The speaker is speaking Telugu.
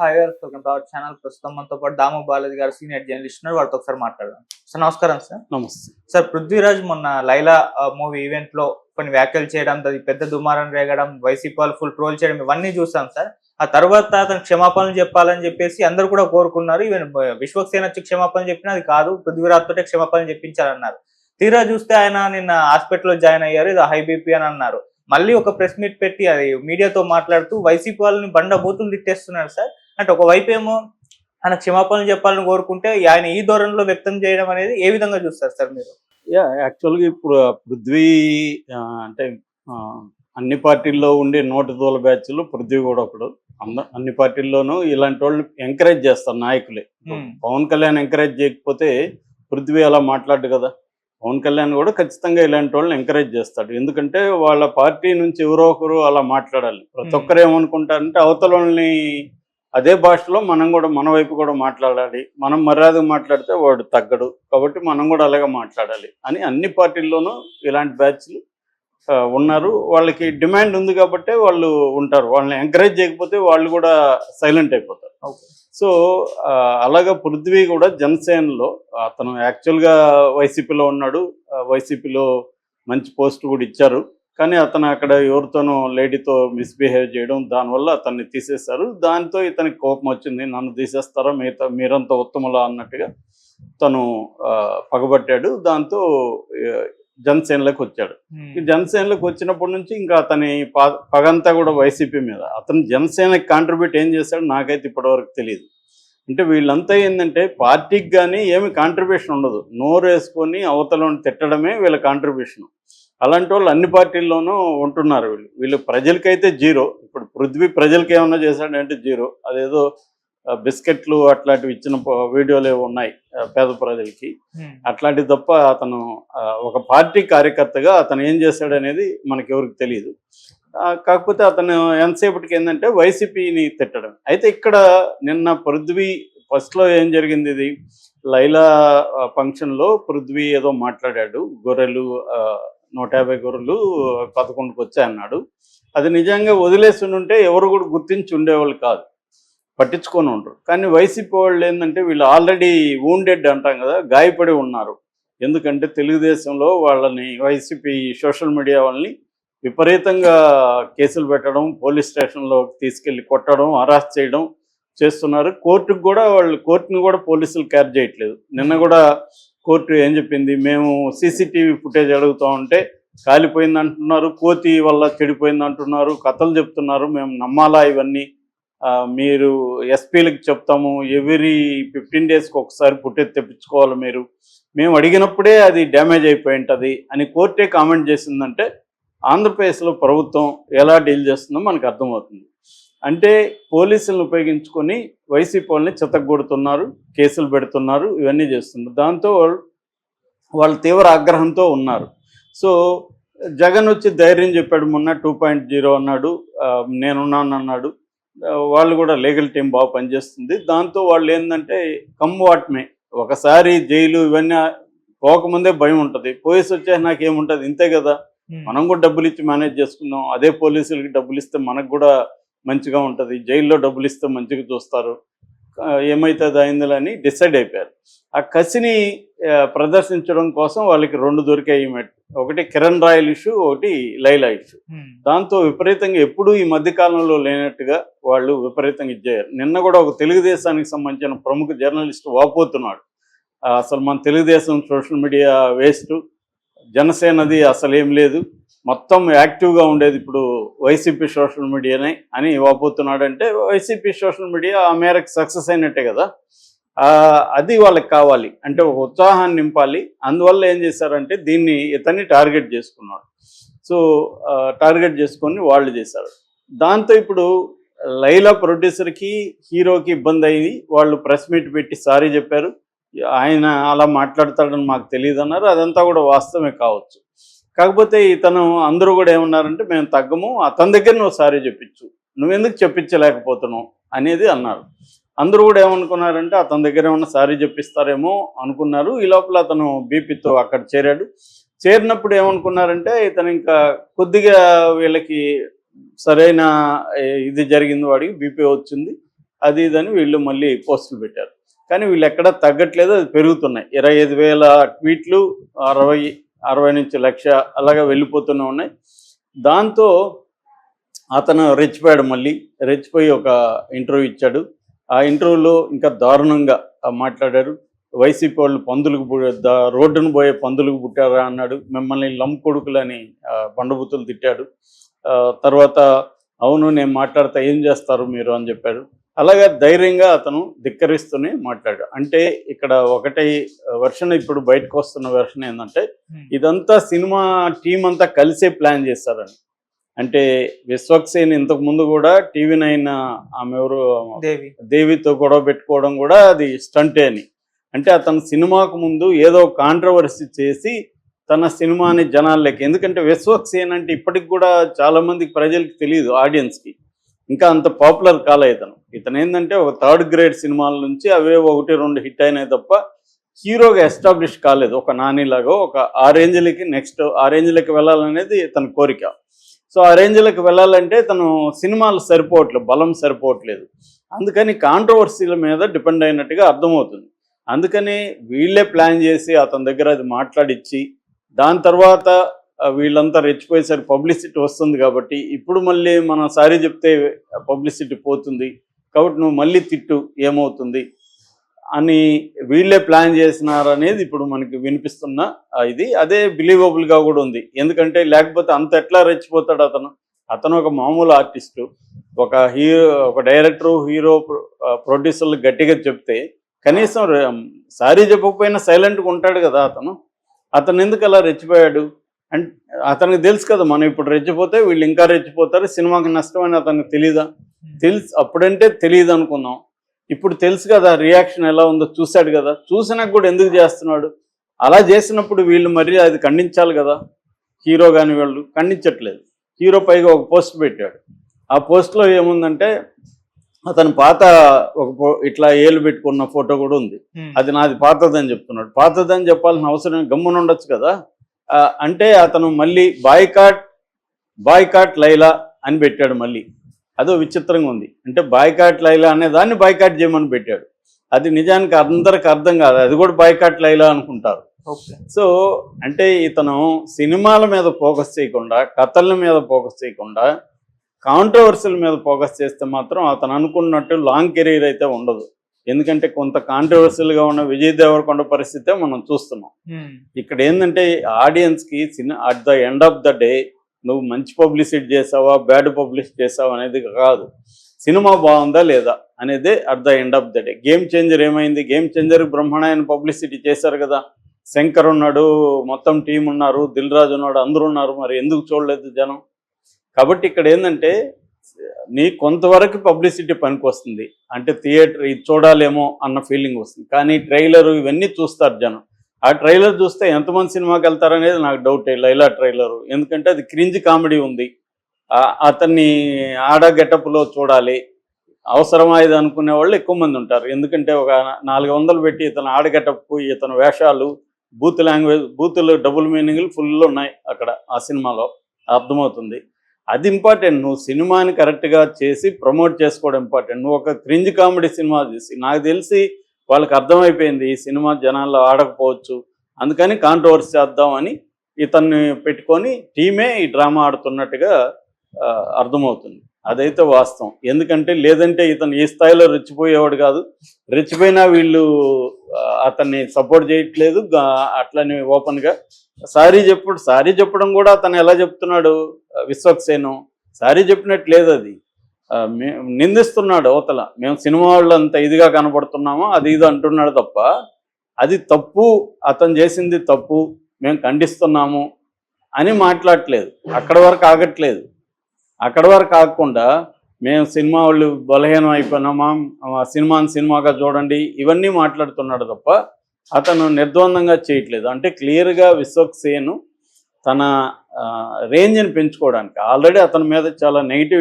Hi welcome to our channel ప్రస్తుతం మనతో పాటు దాము బాలాజీ గారు సీనియర్ జర్నలిస్ట్ ఉన్నారు. వారితో ఒకసారి మాట్లాడదాం. సార్ నమస్కారం సార్. నమస్తే. సార్ పృథ్వీరాజ్ మొన్న లైలా మూవీ ఈవెంట్లో కొన్ని వ్యాఖ్యలు చేయడం అది పెద్ద దుమారం రేగడం వైసీపీ వాళ్ళు ఫుల్ ట్రోల్ చేయడం ఇవన్నీ చూసాం సార్. ఆ తర్వాత అతను క్షమాపణలు చెప్పాలని చెప్పేసి అందరూ కూడా కోరుకున్నారు. ఈవెన్ విశ్వక్సేన వచ్చి క్షమాపణలు చెప్పినా అది కాదు పృథ్వీరాజ్ తోటే క్షమాపణలు చెప్పించాలన్నారు తీరా చూస్తే ఆయన నిన్న హాస్పిటల్లో జాయిన్ అయ్యారు ఇది హై బీపీ అని అన్నారు. మళ్ళీ ఒక ప్రెస్ మీట్ పెట్టి అది మీడియాతో మాట్లాడుతూ వైసీపీ వాళ్ళని బండ బూతులు తిట్టేస్తున్నారు సార్. అంటే ఒకవైపు ఏమో ఆయన క్షమాపణలు చెప్పాలని కోరుకుంటే ఆయన ఈ ధోరణిలో వ్యక్తం చేయడం అనేది ఏ విధంగా చూస్తారు సార్ మీరు? యా యాక్చువల్గా ఇప్పుడు పృథ్వీ అంటే అన్ని పార్టీల్లో ఉండే నోటి దూల బ్యాచ్లు పృథ్వీ కూడా ఒకడు. అన్ని పార్టీల్లోనూ ఇలాంటి వాళ్ళని ఎంకరేజ్ చేస్తారు నాయకులే. Hmm. పవన్ కళ్యాణ్ ఎంకరేజ్ చేయకపోతే పృథ్వీ అలా మాట్లాడు కదా. పవన్ కళ్యాణ్ కూడా ఖచ్చితంగా ఇలాంటి వాళ్ళని ఎంకరేజ్ చేస్తాడు. ఎందుకంటే వాళ్ళ పార్టీ నుంచి ఎవరో ఒకరు అలా మాట్లాడాలి. ప్రతి Hmm. ఒక్కరు ఏమనుకుంటారంటే అవతల వాళ్ళని అదే భాషలో మనం కూడా మన వైపు కూడా మాట్లాడాలి. మనం మర్యాదగా మాట్లాడితే వాడు తగ్గడు. కాబట్టి మనం కూడా అలాగే మాట్లాడాలి అని అన్ని పార్టీల్లోనూ ఇలాంటి బ్యాచ్లు ఉన్నారు. వాళ్ళకి డిమాండ్ ఉంది కాబట్టి వాళ్ళు ఉంటారు. వాళ్ళని ఎంకరేజ్ చేయకపోతే వాళ్ళు కూడా సైలెంట్ అయిపోతారు. సో అలాగా పృథ్వీ కూడా జనసేనలో అతను యాక్చువల్గా వైసీపీలో ఉన్నాడు. వైసీపీలో మంచి పోస్ట్ కూడా ఇచ్చారు. కానీ అతను అక్కడ ఎవరితోనో లేడీతో మిస్బిహేవ్ చేయడం దానివల్ల అతన్ని తీసేశారు. దాంతో ఇతనికి కోపం వచ్చింది. నన్ను తీసేస్తారా? మిగతా మీరంతా ఉత్తములా అన్నట్టుగా తను పగబట్టాడు. దాంతో జనసేనలోకి వచ్చాడు. జనసేనలోకి వచ్చినప్పటి నుంచి ఇంకా అతని పగంతా కూడా వైసీపీ మీద. అతను జనసేనకి కాంట్రిబ్యూట్ ఏం చేశాడు నాకైతే ఇప్పటివరకు తెలియదు అంటే వీళ్ళంతా ఏంటంటే పార్టీకి కానీ ఏమి కాంట్రిబ్యూషన్ ఉండదు. నోరు వేసుకొని అవతలను తిట్టడమే వీళ్ళ కాంట్రిబ్యూషన్ అలాంటి వాళ్ళు అన్ని పార్టీల్లోనూ ఉంటున్నారు వీళ్ళు. వీళ్ళు ప్రజలకైతే జీరో. ఇప్పుడు పృథ్వీ ప్రజలకి ఏమన్నా చేశాడంటే జీరో. అదేదో బిస్కెట్లు అట్లాంటివి ఇచ్చిన వీడియోలు ఏవో ఉన్నాయి పేద ప్రజలకి. అట్లాంటి తప్ప అతను ఒక పార్టీ కార్యకర్తగా అతను ఏం చేశాడనేది మనకి ఎవరికి తెలియదు కాకపోతే అతను ఎంతసేపటికి ఏంటంటే వైసీపీని తిట్టడం. అయితే ఇక్కడ నిన్న పృథ్వీ ఫస్ట్లో ఏం జరిగింది ఇది? లైలా ఫంక్షన్లో పృథ్వీ ఏదో మాట్లాడాడు. గొర్రెలు నూట యాభై గొర్రెలు పదకొండుకు వచ్చాయి అన్నాడు. అది నిజంగా వదిలేసి ఉంటే ఎవరు కూడా గుర్తించి ఉండేవాళ్ళు కాదు. పట్టించుకొని ఉండరు. కానీ వైసీపీ వాళ్ళు ఏంటంటే వీళ్ళు ఆల్రెడీ వూండెడ్ అంటాం కదా గాయపడి ఉన్నారు. ఎందుకంటే తెలుగుదేశంలో వాళ్ళని వైసీపీ సోషల్ మీడియా వాళ్ళని విపరీతంగా కేసులు పెట్టడం పోలీస్ స్టేషన్లో తీసుకెళ్ళి కొట్టడం అరెస్ట్ చేయడం చేస్తున్నారు. కోర్టుకు కూడా వాళ్ళు కోర్టును కూడా పోలీసులు క్యార్ చేయట్లేదు. నిన్న కూడా కోర్టు ఏం చెప్పింది? మేము సీసీటీవీ ఫుటేజ్ అడుగుతా ఉంటే కాలిపోయింది అంటున్నారు కోతి వల్ల చెడిపోయింది అంటున్నారు కథలు చెప్తున్నారు మేము నమ్మాలా ఇవన్నీ? మీరు ఎస్పీలకు చెప్తాము ఎవ్రీ ఫిఫ్టీన్ డేస్కి ఒకసారి ఫుటేజ్ తెప్పించుకోవాలి మీరు. మేము అడిగినప్పుడే అది డ్యామేజ్ అయిపోయి ఉంటుంది అని కోర్టే కామెంట్ చేసిందంటే ఆంధ్రప్రదేశ్లో ప్రభుత్వం ఎలా డీల్ చేస్తుందో మనకు అర్థమవుతుంది. అంటే పోలీసులను ఉపయోగించుకొని వైసీపీ వాళ్ళని చితగొడుతున్నారు కేసులు పెడుతున్నారు ఇవన్నీ చేస్తున్నారు. దాంతో వాళ్ళు వాళ్ళు తీవ్ర ఆగ్రహంతో ఉన్నారు. సో జగన్ వచ్చి ధైర్యం చెప్పాడు మొన్న టూ పాయింట్ జీరో అన్నాడు నేనున్నాను అన్నాడు. వాళ్ళు కూడా లీగల్ టీం బాగా పనిచేస్తుంది. దాంతో వాళ్ళు ఏంటంటే కమ్ వాట్మే ఒకసారి జైలు ఇవన్నీ పోకముందే భయం ఉంటుంది. పోలీసు వచ్చే నాకేముంటుంది? ఇంతే కదా. మనం కూడా డబ్బులు ఇచ్చి మేనేజ్ చేసుకుందాం. అదే పోలీసులకి డబ్బులు ఇస్తే మనకు కూడా మంచిగా ఉంటుంది. జైల్లో డబ్బులు ఇస్తే మంచిగా చూస్తారు. ఆ, ఏమైతుంది అయిందని డిసైడ్ అయిపోయారు. ఆ కసిని ప్రదర్శించడం కోసం వాళ్ళకి రెండు దొరికాయి. ఒకటి కిరణ్ రాయల్ ఇష్యూ ఒకటి లైలా ఇష్యూ. దాంతో విపరీతంగా ఎప్పుడూ ఈ మధ్య కాలంలో లేనట్టుగా వాళ్ళు విపరీతంగా ఇచ్చారు నిన్న కూడా ఒక తెలుగుదేశానికి సంబంధించిన ప్రముఖ జర్నలిస్ట్ వాపోతున్నాడు. అసలు మన తెలుగుదేశం సోషల్ మీడియా వేస్ట్. జనసేనది అసలు ఏం లేదు. మొత్తం యాక్టివ్గా ఉండేది ఇప్పుడు వైసీపీ సోషల్ మీడియానే అని వాపోతున్నాడంటే వైసీపీ సోషల్ మీడియా ఆ మేరకు సక్సెస్ అయినట్టే కదా. అది వాళ్ళకి కావాలి. అంటే ఒక ఉత్సాహాన్ని నింపాలి. అందువల్ల ఏం చేశారంటే దీన్ని ఇతన్ని టార్గెట్ చేసుకున్నాడు. సో టార్గెట్ చేసుకొని వాళ్ళు చేశారు. దాంతో ఇప్పుడు లైలా ప్రొడ్యూసర్కి హీరోకి ఇబ్బంది అయింది. వాళ్ళు ప్రెస్ మీట్ పెట్టి సారీ చెప్పారు. ఆయన అలా మాట్లాడతాడని మాకు తెలియదు అన్నారు అదంతా కూడా వాస్తవమే కావచ్చు. కాకపోతే ఇతను అందరూ కూడా ఏమన్నారంటే మేము తగ్గము అతని దగ్గర నువ్వు సారీ చెప్పించు. నువ్వెందుకు చెప్పించలేకపోతున్నావు? అనేది అన్నారు. అందరూ కూడా ఏమనుకున్నారంటే అతని దగ్గర ఏమన్నా సారీ చెప్పిస్తారేమో అనుకున్నారు. ఈ లోపల అతను బీపీతో అక్కడ చేరాడు. చేరినప్పుడు ఏమనుకున్నారంటే ఇతను ఇంకా కొద్దిగా వీళ్ళకి సరైన ఇది జరిగింది వాడికి బీపీ వచ్చింది అది ఇదని వీళ్ళు మళ్ళీ పోస్టులు పెట్టారు. కానీ వీళ్ళు ఎక్కడా తగ్గట్లేదు అది పెరుగుతున్నాయి. ఇరవై ఐదు వేల ట్వీట్లు అరవై అరవై నుంచి లక్ష అలాగా వెళ్ళిపోతూనే ఉన్నాయి. దాంతో అతను రెచ్చిపోయాడు మళ్ళీ. రెచ్చిపోయి ఒక ఇంటర్వ్యూ ఇచ్చాడు. ఆ ఇంటర్వ్యూలో ఇంకా దారుణంగా మాట్లాడారు. వైసీపీ వాళ్ళు పందులకు రోడ్డును పోయే పందులకు పుట్టారా అన్నాడు. మిమ్మల్ని లం కొడుకులని ఆ, బండబూతులు తిట్టాడు. తర్వాత అవును నేను మాట్లాడతా ఏం చేస్తారు మీరు అని చెప్పాడు. అలాగే ధైర్యంగా అతను ధిక్కరిస్తూనే మాట్లాడాడు. అంటే ఇక్కడ ఒకటి వెర్షన్ ఇప్పుడు బయటకు వస్తున్న వెర్షన్ ఏంటంటే ఇదంతా సినిమా టీం అంతా కలిసే ప్లాన్ చేస్తారని. అంటే విశ్వక్సేన్ ఇంతకు ముందు కూడా టీవీ నైన్ ఆమె ఎవరు? దేవి. దేవితో గొడవ పెట్టుకోవడం కూడా అది స్టంటే అని. అంటే అతను సినిమాకు ముందు ఏదో కాంట్రవర్సీ చేసి తన సినిమాని జనాల్లోకి ఎందుకంటే విశ్వక్సేన్ అంటే ఇప్పటికి కూడా చాలా మందికి ప్రజలకు తెలియదు ఆడియన్స్కి ఇంకా అంత పాపులర్ కాలే ఇతను. ఇతను ఏంటంటే ఒక థర్డ్ గ్రేడ్ సినిమాల నుంచి అవే ఒకటి రెండు హిట్ అయినాయి తప్ప హీరోగా ఎస్టాబ్లిష్ కాలేదు. ఒక నానిలాగా ఒక ఆ రేంజ్లకి నెక్స్ట్ ఆ రేంజ్లకి వెళ్ళాలనేది తన కోరిక. సో ఆ రేంజ్లకు వెళ్ళాలంటే తను సినిమాలు సరిపోవట్లేదు బలం సరిపోవట్లేదు. అందుకని కాంట్రవర్సీల మీద డిపెండ్ అయినట్టుగా అర్థమవుతుంది. అందుకని వీళ్ళే ప్లాన్ చేసి అతని దగ్గర అది మాట్లాడిచ్చి దాని తర్వాత వీళ్ళంతా రెచ్చిపోయేసరి పబ్లిసిటీ వస్తుంది కాబట్టి ఇప్పుడు మళ్ళీ మనం సారీ చెప్తే పబ్లిసిటీ పోతుంది కాబట్టి నువ్వు మళ్ళీ తిట్టు ఏమవుతుంది అని వీళ్ళే ప్లాన్ చేసినారనేది ఇప్పుడు మనకి వినిపిస్తున్న ఇది. అదే బిలీవబుల్గా గా కూడా ఉంది. ఎందుకంటే లేకపోతే అంత ఎట్లా రెచ్చిపోతాడు అతను? అతను ఒక మామూలు ఆర్టిస్టు ఒక హీరో ఒక డైరెక్టర్ హీరో ప్రొడ్యూసర్లు గట్టిగా చెప్తే కనీసం సారీ చెప్పకపోయినా సైలెంట్గా ఉంటాడు కదా అతను. అతను ఎందుకు అలా రెచ్చిపోయాడు? అంటే అతనికి తెలుసు కదా మనం ఇప్పుడు రెచ్చిపోతే వీళ్ళు ఇంకా రెచ్చిపోతారు సినిమాకి నష్టం అని అతనికి తెలీదా? తెలుసు. అప్పుడంటే తెలియదు అనుకున్నాం. ఇప్పుడు తెలుసు కదా రియాక్షన్ ఎలా ఉందో చూశాడు కదా. చూసినాక కూడా ఎందుకు చేస్తున్నాడు? అలా చేసినప్పుడు వీళ్ళు మరి అది ఖండించాలి కదా. హీరో కాని వాళ్ళు ఖండించట్లేదు. హీరో పైగా ఒక పోస్ట్ పెట్టాడు. ఆ పోస్ట్లో ఏముందంటే అతను పాత ఒక ఇట్లా ఏలు పెట్టుకున్న ఫోటో కూడా ఉంది. అది నాది పాతదని చెప్తున్నాడు. పాతదని చెప్పాల్సిన అవసరం గమ్మున ఉండొచ్చు కదా. అంటే అతను మళ్ళీ బాయ్కాట్ బాయ్కాట్ లైలా అని పెట్టాడు మళ్ళీ. అదో విచిత్రంగా ఉంది. అంటే బాయ్కాట్ లైలా అనే దాన్ని బాయ్కాట్ చేయమని పెట్టాడు. అది నిజానికి అందరికి అర్థం కాదు. అది కూడా బాయ్కాట్ లైలా అనుకుంటారు. సో అంటే ఇతను సినిమాల మీద ఫోకస్ చేయకుండా కథల మీద ఫోకస్ చేయకుండా కాంట్రవర్సీల మీద ఫోకస్ చేస్తే మాత్రం అతను అనుకున్నట్టు లాంగ్ కెరీర్ అయితే ఉండదు. ఎందుకంటే కొంత కాంట్రవర్సీలుగా ఉన్న విజయ్ దేవరకొండ పరిస్థితే మనం చూస్తున్నాం. ఇక్కడ ఏంటంటే ఆడియన్స్కి cinema at the end of the day నువ్వు మంచి పబ్లిసిటీ చేసావా బ్యాడ్ పబ్లిసిటీ చేసావా అనేది కాదు. సినిమా బాగుందా లేదా అనేదే at the end of the day game changer ఏమైంది? గేమ్ చేంజర్ బ్రహ్మాండమైన పబ్లిసిటీ చేశారు కదా. శంకర్ ఉన్నాడు మొత్తం టీం ఉన్నారు దిల్ రాజు ఉన్నాడు అందరూ ఉన్నారు. మరి ఎందుకు చూడలేదు జనం? కాబట్టి ఇక్కడ ఏంటంటే నీ కొంతవరకు పబ్లిసిటీ పనికి వస్తుంది అంటే థియేటర్ ఇది చూడాలేమో అన్న ఫీలింగ్ వస్తుంది. కానీ ట్రైలర్ ఇవన్నీ చూస్తారు జనం. ఆ ట్రైలర్ చూస్తే ఎంతమంది సినిమాకి వెళ్తారనేది నాకు డౌట్. లైలా ట్రైలర్. ఎందుకంటే అది క్రింజ్ కామెడీ ఉంది. అతన్ని ఆడ గెటప్లో చూడాలి. అవసరమా ఇది అనుకునే వాళ్ళు ఎక్కువ మంది ఉంటారు. ఎందుకంటే ఒక నాలుగు వందలు పెట్టి ఇతను ఆడ గెటప్ ఇతను వేషాలు బూత్ లాంగ్వేజ్ బూతులు డబుల్ మీనింగ్లు ఫుల్ ఉన్నాయి అక్కడ ఆ సినిమాలో. అర్థమవుతుంది. అది ఇంపార్టెంట్. నువ్వు సినిమాని కరెక్ట్గా చేసి ప్రమోట్ చేసుకోవడం ఇంపార్టెంట్. నువ్వు ఒక క్రింజ్ కామెడీ సినిమా చేసి నాకు తెలిసి వాళ్ళకి అర్థమైపోయింది ఈ సినిమా జనాల్లో ఆడకపోవచ్చు. అందుకని కాంట్రవర్సీ చేద్దామని ఇతన్ని పెట్టుకొని టీమే ఈ డ్రామా ఆడుతున్నట్టుగా అర్థమవుతుంది. అదైతే వాస్తవం. ఎందుకంటే లేదంటే ఇతను ఈ స్థాయిలో రెచ్చిపోయేవాడు కాదు. రెచ్చిపోయినా వీళ్ళు అతన్ని సపోర్ట్ చేయట్లేదు. అట్లనే అట్లని ఓపెన్గా సారీ చెప్పుడు సారీ చెప్పడం కూడా అతను ఎలా చెప్తున్నాడు? విశ్వక్సేను సారీ చెప్పినట్టు లేదు అది. మే- నిందిస్తున్నాడు అవతల. మేము సినిమా వాళ్ళు అంత ఇదిగా కనపడుతున్నామో అది ఇది అంటున్నాడు తప్ప అది తప్పు. అతను చేసింది తప్పు. మేము ఖండిస్తున్నాము అని మాట్లాడట్లేదు. అక్కడ వరకు ఆగట్లేదు. అక్కడ వరకు కాకుండా మేము సినిమా వాళ్ళు బలహీనం అయిపోయినామా సినిమాని సినిమాగా చూడండి ఇవన్నీ మాట్లాడుతున్నాడు తప్ప అతను నిర్ద్వందంగా చేయట్లేదు. అంటే క్లియర్గా విశ్వక్ సేను తన రేంజ్ని పెంచుకోవడానికి. ఆల్రెడీ అతని మీద చాలా నెగిటివ్